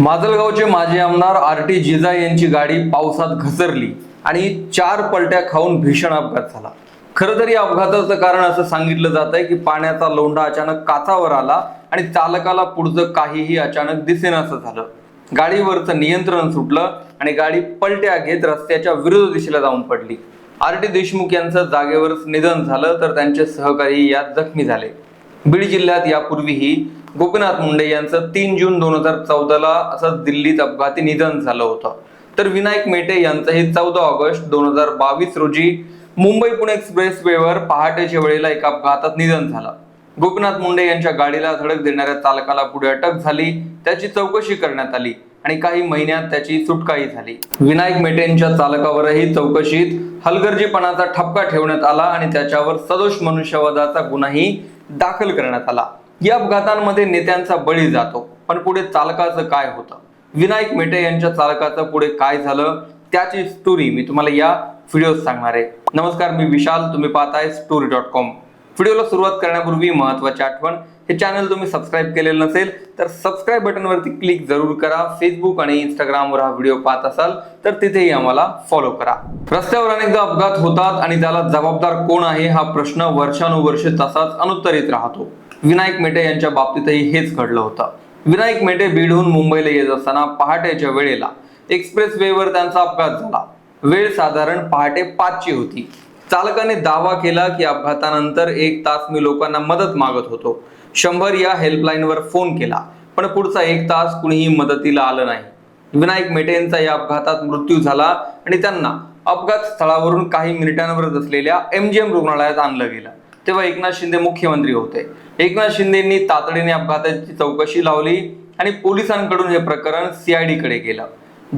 माजलगावचे माजी आमदार R T जिजा यांची गाडी पावसात घसरली आणि चार पलट्या खाऊन भीषण अपघात झाला. खरं तर या अपघाताचं कारण असं सांगितलं जात आहे की पाण्याचा लोंढा अचानक काचावर आला आणि चालकाला पुढचं काहीही अचानक दिसेनासं झालं. गाडीवरचं नियंत्रण सुटलं आणि गाडी पलट्या घेत रस्त्याच्या विरोध दिशेला जाऊन पडली. आर टी देशमुख यांचं जागेवरच निधन झालं तर त्यांचे सहकारी यात जखमी झाले. बीड जिल्ह्यात यापूर्वीही गोपीनाथ मुंडे यांचं तीन जून दोन हजार चौदाला असं दिल्लीत अपघाती निधन झालं होतं. तर विनायक मेटे यांचंही चौदा ऑगस्ट दोन हजार बावीस रोजी मुंबई पुणे एक्सप्रेस वेवर पहाटेच्या वेळेला एका अपघातात निधन झालं. गोपीनाथ मुंडे यांच्या गाडीला धडक देणाऱ्या चालकाला पुढे अटक झाली त्याची चौकशी करण्यात आली आणि काही महिन्यात त्याची सुटकाही झाली. विनायक मेटेंच्या चालकावरही चौकशीत हलगर्जीपणाचा ठपका ठेवण्यात आला आणि त्याच्यावर सदोष मनुष्यवादाचा गुन्हाही दाखल करण्यात आला. या अपघातांमध्ये नेत्यांचा बळी जातो. पण पुढे चालकाचं काय होतं? विनायक मेटे यांच्या चालकाचं पुढे काय झालं? त्याची स्टोरी मी तुम्हाला या व्हिडिओत सांगणार आहे. नमस्कार मी विशाल. तुम्ही पाहताय स्टोरी डॉट कॉम व्हिडिओला सुरुवात करण्यापूर्वी महत्वाची आठवण हे चॅनल तुम्ही सबस्क्राईब केलेलं नसेल तर सबस्क्राईब बटनवरती क्लिक जरूर करा. फेसबुक आणि इंस्टाग्रामवर हा व्हिडिओ पाहत असाल तर तिथेही आम्हाला फॉलो करा. रस्त्यावर अनेकदा अपघात होतात आणि त्याला जबाबदार कोण आहे? हा प्रश्न वर्षानुवर्षे तसाच अनुत्तरित राहतो. विनायक मेटे यांच्या बाबतीतही हेच घडलं होतं. विनायक मेटे बीडहून मुंबईला येत असताना पहाटेच्या वेळेला एक्सप्रेस वेवर त्यांचा अपघात झाला. वेळ साधारण पहाटे पाचची होती. चालकाने दावा केला की अपघातानंतर एक तास मी लोकांना मदत मागत होतो. शंभर या हेल्पलाईनवर फोन केला पण पुढचा एक तास कुणीही मदतीला आलं नाही. विनायक मेटेंचा या अपघातात मृत्यू झाला आणि त्यांना अपघात स्थळावरून काही मिनिटांवरच असलेल्या एमजीएम रुग्णालयात आणलं गेलं. तेव्हा एकनाथ शिंदे मुख्यमंत्री होते. एकनाथ शिंदेंनी तातडीने अपघाताची चौकशी लावली आणि पोलिसांकडून हे प्रकरण सीआयडी कडे गेलं.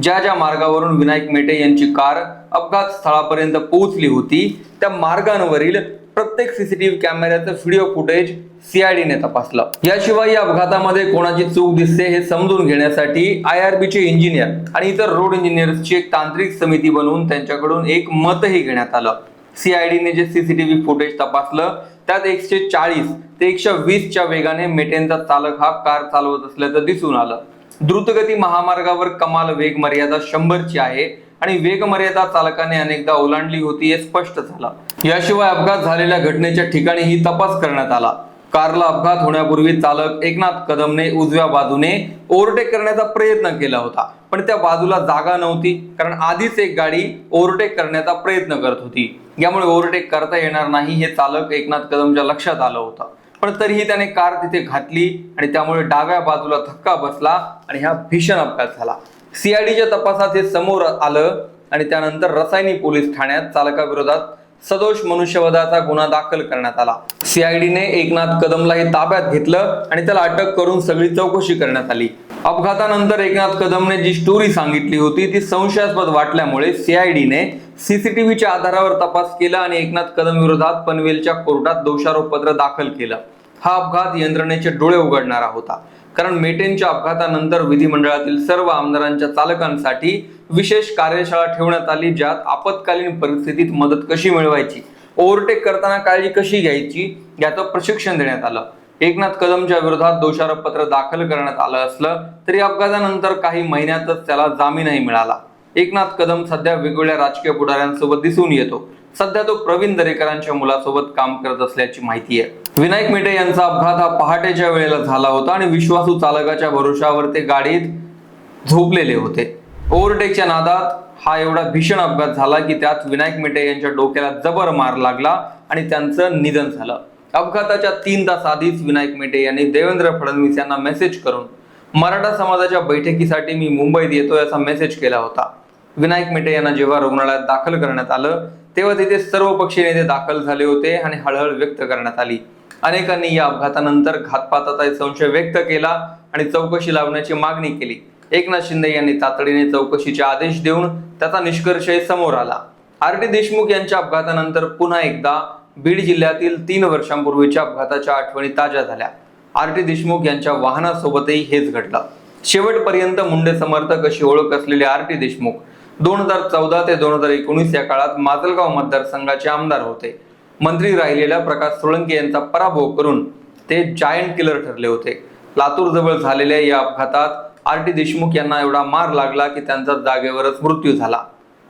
ज्या ज्या मार्गावरून विनायक मेटे यांची कार अपघात स्थळापर्यंत पोहोचली होती त्या मार्गांवरील प्रत्येक सीसीटीव्ही कॅमेऱ्याचं व्हिडिओ फुटेज सीआयडीने तपासलं. याशिवाय या अपघातामध्ये कोणाची चूक दिसते हे समजून घेण्यासाठी आय आर इंजिनियर आणि इतर रोड इंजिनियर्सची एक तांत्रिक समिती बनवून त्यांच्याकडून एक मतही घेण्यात आलं. सीआयडीने जे सीसीटीव्ही फुटेज तपासलं त्यात एकशे चाळीस ते एकशे वीसच्या वेगाने मेटेनचा चालक हा कार चालवत असल्याचं दिसून आलं. द्रुतगती महामार्गावर कमाल वेग मर्यादा शंभरची आहे आणि वेग मर्यादा चालकाने अनेकदा ओलांडली होती हे स्पष्ट झालं. याशिवाय अपघात झालेल्या घटनेच्या ठिकाणीही तपास करण्यात आला. कारला अपघात होण्यापूर्वी चालक एकनाथ कदमने उजव्या बाजूने ओव्हरटेक करण्याचा प्रयत्न केला होता. पण त्या बाजूला जागा नव्हती कारण आधीच एक गाडी ओव्हरटेक करण्याचा प्रयत्न करत होती. यामुळे ओव्हरटेक करता येणार नाही हे चालक एकनाथ कदमच्या लक्षात आलं होतं. पण तरीही त्याने कार तिथे घातली आणि त्यामुळे डाव्या बाजूला धक्का बसला आणि हा भीषण अपघात झाला. सीआयडीच्या तपासात हे समोर आलं आणि त्यानंतर रसायनी पोलीस ठाण्यात चालकाविरोधात सदोष मनुष्यवधाचा गुन्हा दाखल करण्यात आला. सीआयडीने एकनाथ कदमलाही ताब्यात घेतलं आणि त्याला अटक करून सगळी चौकशी करण्यात आली. अपघातानंतर एकनाथ कदमने जी स्टोरी सांगितली होती ती संशयास्पद वाटल्यामुळे सीआयडीने सीसीटीव्हीच्या आधारावर तपास केला आणि एकनाथ कदम विरोधात पनवेलच्या कोर्टात दोषारोपपत्र दाखल केलं. हा अपघात यंत्रणेचे डोळे उघडणारा होता. कारण मेटेंच्या अपघातानंतर विधिमंडळातील सर्व आमदारांच्या चालकांसाठी विशेष कार्यशाळा ठेवण्यात आली ज्यात आपत्कालीन परिस्थितीत मदत कशी मिळवायची ओव्हरटेक करताना काळजी कशी घ्यायची याचं प्रशिक्षण देण्यात आलं. एकनाथ कदमच्या विरोधात दोषारोपपत्र दाखल करण्यात आलं असलं तरी अपघातानंतर काही महिन्यातच त्याला जामीनही मिळाला. एकनाथ कदम सध्या वेगवेगळ्या राजकीय पुढाऱ्यांसोबत दिसून येतो. सध्या तो प्रवीण दरेकरांच्या मुलासोबत काम करत असल्याची माहिती आहे. विनायक मेटे यांचा अपघात हा पहाटेच्या वेळेला झाला होता आणि विश्वासू चालकाच्या भरोशावर ते गाडीत झोपलेले होते. ओव्हरटेकच्या नादात हा एवढा भीषण अपघात झाला की त्यात विनायक मेटे यांच्या डोक्याला जबर मार लागला आणि त्यांचं निधन झालं. अपघाताच्या तीन तास आधीच विनायक मेटे यांनी देवेंद्र फडणवीस यांना मेसेज करून मराठा समाजाच्या बैठकीसाठी मी मुंबईत येतो याचा मेसेज केला होता. विनायक मेटे यांना जेव्हा रुग्णालयात दाखल करण्यात आलं तेव्हा तिथे सर्व पक्षी नेते दाखल झाले होते आणि हळहळ व्यक्त करण्यात आली. अनेकांनी या अपघातानंतर घातपाताचा संशय व्यक्त केला आणि चौकशी लावण्याची मागणी केली. एकनाथ शिंदे यांनी तातडीने चौकशीचे आदेश देऊन त्याचा निष्कर्षही समोर आला. आर डी देशमुख यांच्या अपघातानंतर पुन्हा एकदा बीड जिल्ह्यातील तीन वर्षांपूर्वीच्या अपघाताच्या आठवणी ताज्या झाल्या. आर टी देशमुख यांच्या वाहनासोबतही हेच घडलं. शेवटपर्यंत मुंडे समर्थक अशी ओळख असलेले आर टी देशमुख दोन हजार चौदा ते दोन हजार एकोणीस या काळात माजलगाव मतदारसंघाचे आमदार होते. मंत्री राहिलेल्या प्रकाश सोळंके यांचा पराभव करून ते जायंट किलर ठरले होते. लातूरजवळ झालेल्या या अपघातात आर टी देशमुख यांना एवढा मार लागला की त्यांचा जागेवरच मृत्यू झाला.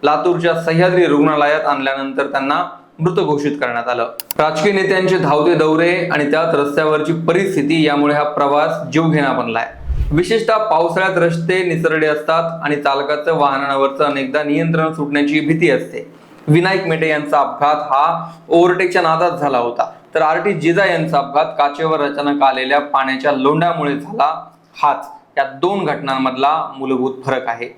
लातूरच्या सह्याद्री रुग्णालयात आणल्यानंतर त्यांना मृत घोषित करण्यात आलं. राजकीय नेत्यांचे धावते दौरे आणि त्यात रस्त्यावरची परिस्थिती यामुळे हा प्रवास जीवघेणा बनलाय. विशेषतः पावसाळ्यात रस्ते निसरडे असतात आणि चालकाचं वाहनावरचं अनेकदा नियंत्रण सुटण्याची भीती असते. विनायक मेटे यांचा अपघात हा ओव्हरटेकच्या नादात झाला होता. तर आर टी जिजा यांचा अपघात काचेवर अचानक आलेल्या पाण्याच्या लोंढ्यामुळे झाला. हाच या दोन घटनांमधला मूलभूत फरक आहे.